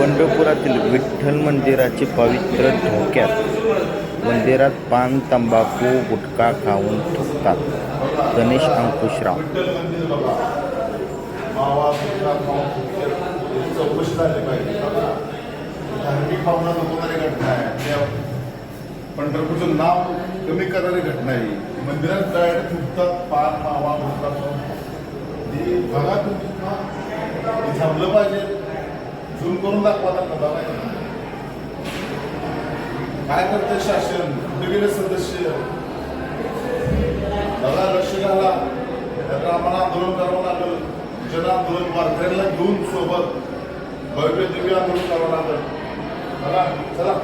पंढरपुरातील विठ्ठल मंदिराचे पवित्र धोक्यात मंदिरात पान तंबाखू गुटखा खाऊन थुकतात. गणेश अंकुशराव पंढरपूरचं नाव कमी करणारी घटना आहे मंदिरात जायला थुकतात पान मावा गुटखा खाऊन. बघा तुम्ही थांबलं पाहिजे. झूम करून दाखवा दाखवा बघा काय करते शासन? कुठे गेले सदस्य. दादा लक्ष घाला. त्यांना आम्हाला आंदोलन करावं लागलं. जन आंदोलन वारकऱ्यांना घेऊन सोबत. भव्य दिव्य आंदोलन करावं लागलं. चला चला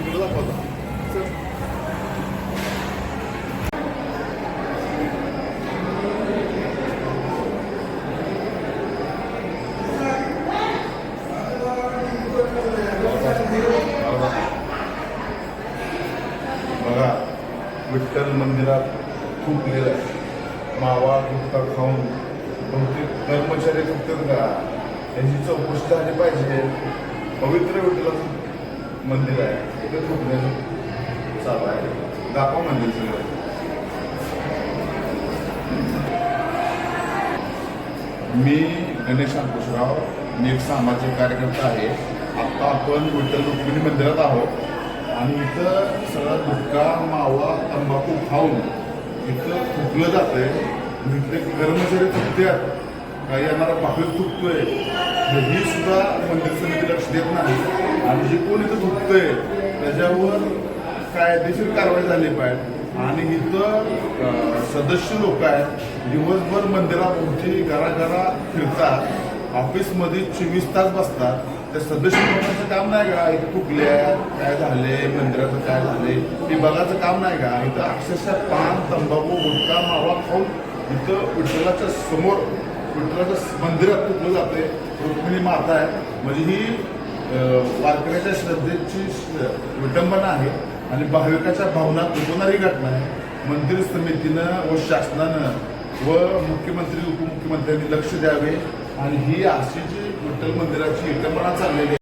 इकडे दाखवा आता. चल. बघा विठ्ठल मंदिरात थुकलेलं आहे. मावा गुटखा खाऊन बहुतेक कर्मचारी थुकतात का? यांची चौकशी झाली पाहिजे. पवित्र विठ्ठलाचं मंदिर आहे. तिथे थुकण्याचं चालू आहे. दाखवा मंदिर सगळं. मी गणेश अंकुशराव मी एक सामाजिक कार्यकर्ता आहे. आता आपण विठ्ठल रुक्मिणी मंदिरात आहोत. आणि इथं सगळा गुटखा मावा तंबाखू खाऊन इथं थुकलं आहे इथले कर्मचारी थुकतात काही येणारा पाकळी थुकतोय. ही सुद्धा मंदिर समिती लक्ष देत नाही. आणि जे कोण इथं थुकतंय त्याच्यावर कायदेशीर कारवाई झाली पाहिजे. आणि इथं सदस्य लोक आहेत. दिवसभर मंदिराभोवती घराघरा फिरतात. ऑफिसमध्ये चोवीस तास बसतात. त्या सदस्य लोकांचं काम नाही का? इथं कुठल्या काय झाले मंदिराचं काय झाले हे बघायचं काम नाही का? इथं अक्षरशः पान तंबाखू गुटखा मावा खाऊन इथं विठ्ठलाच्या समोर विठ्ठलाच्या मंदिरात तुटलं जाते रुक्मिणी माता आहे. म्हणजे ही वारकऱ्याच्या श्रद्धेची श- विडंबना आहे आणि भाविकाच्या भावना तुटवणारी घटना आहे. मंदिर समितीनं व शासनानं व मुख्यमंत्री उपमुख्यमंत्र्यांनी लक्ष द्यावे आणि ही अशी जी विठ्ठल मंदिराची विडंबना चाललेली आहे.